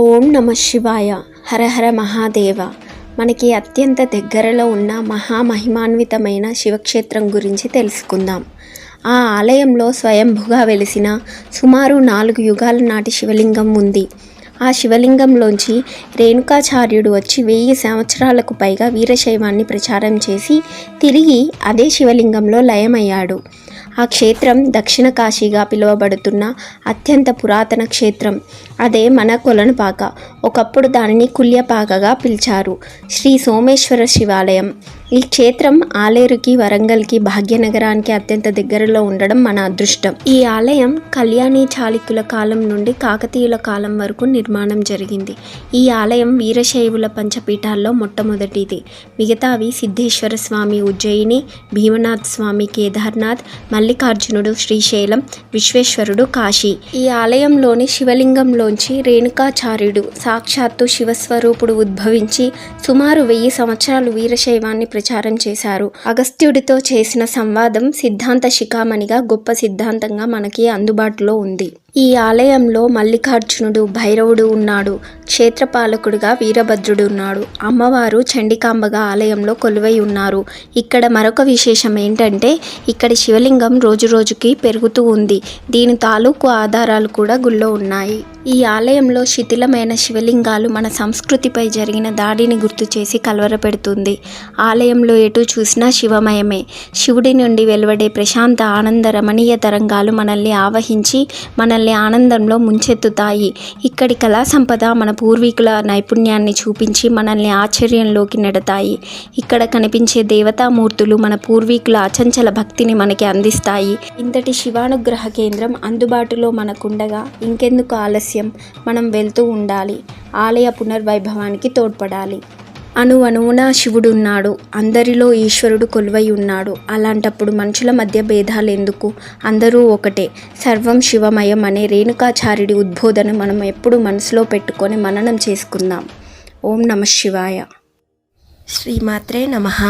ఓం నమ శివాయ. హరహర మహాదేవ. మనకి అత్యంత దగ్గరలో ఉన్న మహామహిమాన్వితమైన శివక్షేత్రం గురించి తెలుసుకుందాం. ఆ ఆలయంలో స్వయంభుగా వెలిసిన సుమారు నాలుగు యుగాల నాటి శివలింగం ఉంది. ఆ శివలింగంలోంచి రేణుకాచార్యుడు వచ్చి వెయ్యి సంవత్సరాలకు పైగా వీరశైవాన్ని ప్రచారం చేసి తిరిగి అదే శివలింగంలో లయమయ్యాడు. ఆ క్షేత్రం దక్షిణ కాశీగా పిలువబడుతున్న అత్యంత పురాతన క్షేత్రం. అదే మన కొలనుపాక ఒకప్పుడు దానిని కుల్యపాకగా పిలిచారు. శ్రీ సోమేశ్వర శివాలయం. ఈ క్షేత్రం ఆలేరుకి వరంగల్కి భాగ్యనగరానికి అత్యంత దగ్గరలో ఉండడం మన అదృష్టం. ఈ ఆలయం కళ్యాణి చాళుక్యుల కాలం నుండి కాకతీయుల కాలం వరకు నిర్మాణం జరిగింది. ఈ ఆలయం వీరశైవుల పంచపీఠాల్లో మొట్టమొదటిది. మిగతావి సిద్ధేశ్వర స్వామి ఉజ్జయిని భీమనాథ్ స్వామి కేదార్నాథ్ మల్లికార్జునుడు శ్రీశైలం విశ్వేశ్వరుడు కాశీ. ఈ ఆలయంలోని శివలింగంలోంచి రేణుకాచార్యుడు సాక్షాత్తు శివస్వరూపుడు ఉద్భవించి సుమారు వెయ్యి సంవత్సరాలు వీరశైవాన్ని ప్రచారం చేశారు. అగస్త్యుడితో చేసిన సంవాదం సిద్ధాంత శిఖామణిగా గొప్ప సిద్ధాంతంగా మనకి అందుబాటులో ఉంది. ఈ ఆలయంలో మల్లికార్జునుడు భైరవుడు ఉన్నాడు. క్షేత్రపాలకుడుగా వీరభద్రుడు ఉన్నాడు. అమ్మవారు చండికాంబగా ఆలయంలో కొలువై ఉన్నారు. ఇక్కడ మరొక విశేషం ఏంటంటే ఇక్కడ శివలింగం రోజు రోజుకి పెరుగుతూ ఉంది. దీని తాలూకు ఆధారాలు కూడా గుళ్ళో ఉన్నాయి. ఈ ఆలయంలో శిథిలమైన శివలింగాలు మన సంస్కృతిపై జరిగిన దాడిని గుర్తు చేసి కలవరపెడుతుంది. ఆలయంలో ఎటు చూసినా శివమయమే. శివుడి నుండి వెలువడే ప్రశాంత ఆనంద రమణీయ తరంగాలు మనల్ని ఆవహించి మనల్ని ఆనందంలో ముంచెత్తుతాయి. ఇక్కడి కళా సంపద మన పూర్వీకుల నైపుణ్యాన్ని చూపించి మనల్ని ఆశ్చర్యంలోకి నెడతాయి. ఇక్కడ కనిపించే దేవతామూర్తులు మన పూర్వీకుల అచంచల భక్తిని మనకి అందిస్తాయి. ఇంతటి శివానుగ్రహ కేంద్రం అందుబాటులో మనకుండగా ఇంకెందుకు ఆలస్యం? మనం వెళ్తూ ఉండాలి. ఆలయ పునర్వైభవానికి తోడ్పడాలి. అణు అణువున శివుడు ఉన్నాడు అందరిలో ఈశ్వరుడు కొలువై ఉన్నాడు అలాంటప్పుడు మనుషుల మధ్య భేదాలు ఎందుకు అందరూ ఒకటే. సర్వం శివమయం అనే రేణుకాచార్యుడి ఉద్బోధన మనం ఎప్పుడు మనసులో పెట్టుకొని మననం చేసుకుందాం. ఓం నమ శివాయ. శ్రీమాత్రే నమః.